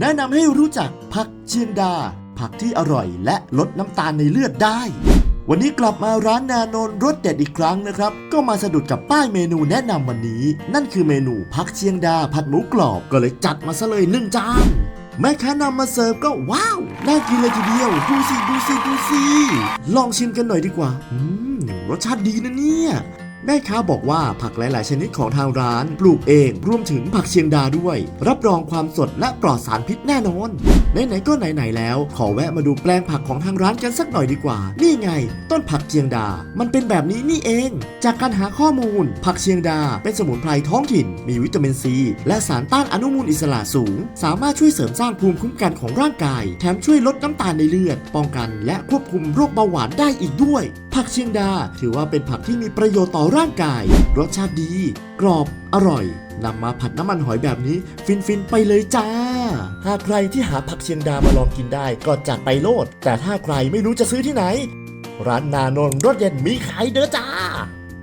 แนะนำให้รู้จักผักเชียงดา ผักที่อร่อยและลดน้ำตาลในเลือดได้ วันนี้กลับมาร้านนานนรสเด็ดอีกครั้งนะครับ ก็มาสะดุดกับป้ายเมนูแนะนำวันนี้ นั่นคือเมนูผักเชียงดา ผัดหมูกรอบก็เลยจัดมาซะเลยหนึ่งจานแม่ค้านำมาเสิร์ฟก็ว้าวน่ากินเลยทีเดียวดูสิดูสิดูสิลองชิมกันหน่อยดีกว่า อืมรสชาติดีนะเนี่ย แม่ค้าบอกว่าผักหลาย ๆ ชนิดของทางร้าน ปลูกเองรวมถึงผักเชียงดาด้วย รับรองความสดและปลอดสารพิษแน่นอน ไหน ๆ ก็ไหน ๆ แล้ว ขอแวะมาดูแปลงผักของทางร้านกันสักหน่อยดีกว่า นี่ไง ต้นผักเชียงดา มันเป็นแบบนี้นี่เอง จากการหาข้อมูล ผักเชียงดา เป็นสมุนไพรท้องถิ่น มีวิตามินซี และสารต้านอนุมูลอิสระสูง สามารถช่วยเสริมสร้างภูมิคุ้มกันของร่างกาย แถมช่วยลดน้ำตาลในเลือด ป้องกัน และควบคุมโรคเบาหวานได้อีกด้วย ผักเชียงดา ถือว่าเป็นผักที่มีประโยชน์ต่อร่างกาย รสชาติดี กรอบ อร่อยนำมาผัดน้ำมันหอยแบบนี้ ฟินๆไปเลยจ้า หากใครที่หาผักเชียงดามาลองกินได้ก็จัดไปโลด แต่ถ้าใครไม่รู้จะซื้อที่ไหน ร้านนานนรสเย็นมีขายเด้อจ้า